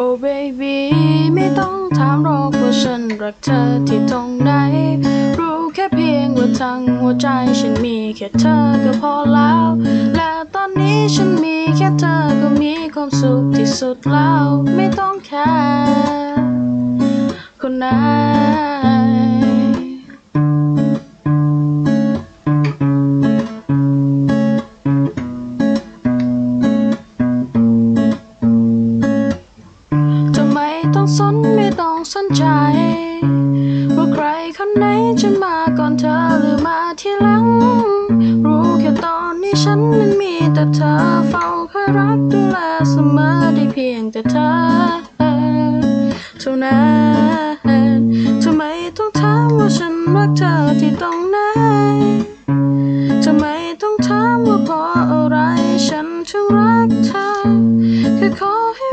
โอ้ baby ไม่ต้องถามหรอกว่าฉันรักเธอที่ตรงไหนรู้แค่เพียงว่าทั้งหัวใจฉันมีแค่เธอก็พอแล้ว และตอนนี้ฉันมีแค่เธอก็มีความสุขที่สุดแล้ว ไม่ต้องแค่คนไหน สนใจ ว่าใครคนไหนจะมาก่อนเธอหรือมาทีหลัง รู้แค่ตอนนี้ฉันนั้นมีแต่เธอเฝ้าคอยรักดูแลเสมอได้เพียงแต่เธอเท่านั้นทำไมต้องถามว่าฉันรักเธอที่ตรงไหน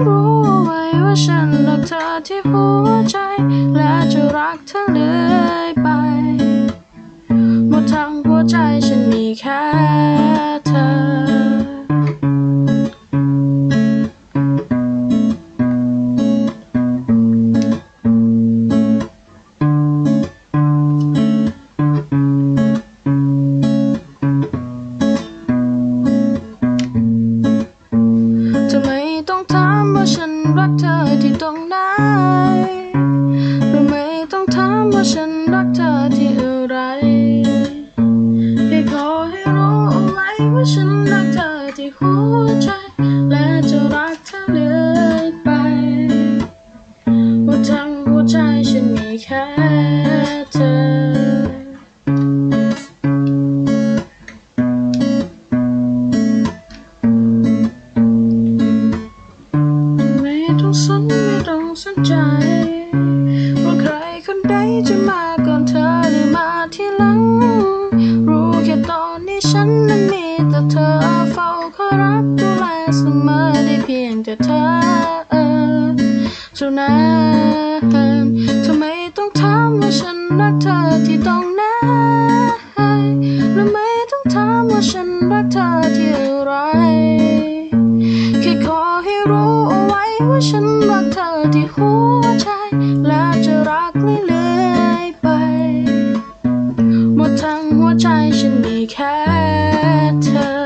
รู้ไว้ว่าฉันรักเธอที่หัวใจ และจะรักเธอเรื่อยไป หมดทั้งหัวใจฉันมีแค่เธอทำไม ต้องถามว่าฉันรักเธอที่ตรงไหนทำไม่ต้องถามว่าฉันรักเธอที่อะไรแค่ขอให้รู้เอาไว้ว่าฉันรักเธอที่หัวใจ และจะรักเธอเรื่อยไปว่าทั้งหัวใจฉันมีแค่เธอ ฉันนั้นมีแต่เธอเฝ้าคอยรักดูแลเสมอได้เพียงแต่เธอเท่านั้นทำไมต้องถามว่าฉันรักเธอที่ตรงไหนและไม่ต้องถามว่าฉันรักเธอที่อะไรแค่ขอให้รู้เอาไว้ว่าฉันรักเธอที่หัว me catch